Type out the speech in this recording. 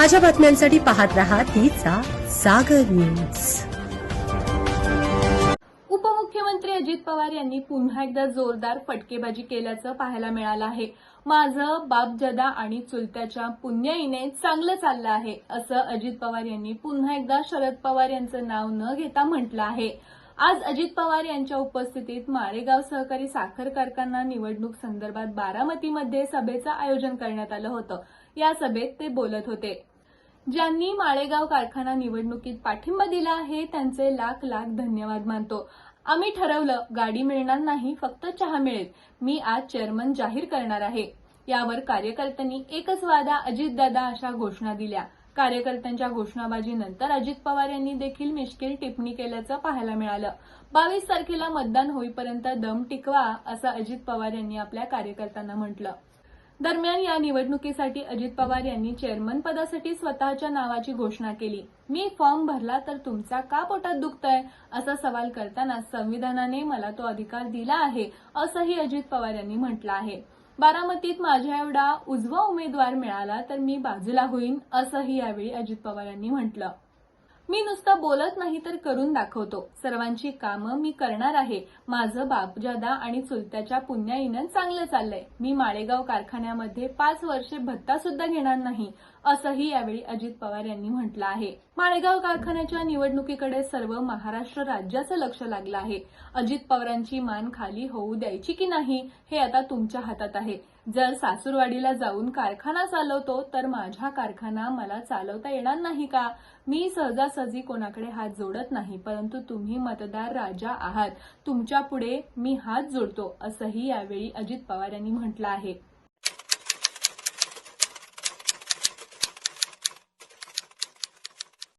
ताज्या बातम्यांसाठी पाहत राहा तिचा सागर न्यूज. उपमुख्यमंत्री अजित पवार यांनी पुन्हा एकदा जोरदार फटकेबाजी केल्याचं पाहायला मिळालं आहे. माझं बापजदा आणि चुलत्याच्या पुण्याईने चांगलं चाललं आहे असं अजित पवार यांनी पुन्हा एकदा शरद पवार यांचं नाव न घेता म्हटलं आहे. आज अजित पवार यांच्या उपस्थितीत माळेगाव सहकारी साखर कारखाना निवडणूक संदर्भात बारामतीमध्ये सभेचं आयोजन करण्यात आलं होतं. या सभेत ते बोलत होते. ज्यांनी माळेगाव कारखाना निवडणुकीत पाठिंबा दिला आहे त्यांचे लाख लाख धन्यवाद मानतो. आम्ही ठरवलं गाडी मिळणार नाही फक्त चहा मिळेल. मी आज चेअरमन जाहीर करणार आहे. यावर कार्यकर्त्यांनी एकच वादा अजितदादा अशा घोषणा दिल्या. कार्यकर्त्यांच्या घोषणाबाजीनंतर अजित पवार यांनी देखील मिश्किल टिप्पणी केल्याचं पाहायला मिळालं. बावीस तारखेला मतदान होईपर्यंत दम टिकवा असं अजित पवार यांनी आपल्या कार्यकर्त्यांना म्हटलं. दरम्यान या निवडणुकीसाठी अजित पवार यांनी चेअरमन पदासाठी स्वतःच्या नावाची घोषणा केली. मी फॉर्म भरला तर तुमचा का पोटात दुखतंय? असा सवाल करताना संविधानाने मला तो अधिकार दिला आहे असंही अजित पवार यांनी म्हटलं आहे. बारामतीत माझ्या एवढा उजवा उमेदवार मिळाला तर मी बाजूला होईन असंही यावेळी अजित पवार यांनी म्हटलं. मी नुसतं बोलत नाही तर करून दाखवतो. सर्वांची कामं मी करणार आहे. माझं बापजादा आणि चुलत्याच्या पुण्याईनं चांगलं चाललंय. मी माळेगाव कारखान्यामध्ये पाच वर्षे भत्ता सुद्धा घेणार नाही असंही यावेळी अजित पवार यांनी म्हटलं आहे. माळेगाव कारखान्याच्या निवडणुकीकडे सर्व महाराष्ट्र राज्याचं लक्ष लागलं आहे. अजित पवारांची मान खाली होऊ द्यायची की नाही हे आता तुमच्या हातात आहे. जर सासूरवाडीला जाऊन कारखाना चालवतो तर माझा कारखाना मला चालवता येणार नाही का? मी सहजासहजी कोणाकडे हात जोडत नाही परंतु तुम्ही मतदार राजा आहात. तुमच्यापुढे मी हात जोडतो असंही यावेळी अजित पवार यांनी म्हटलं आहे.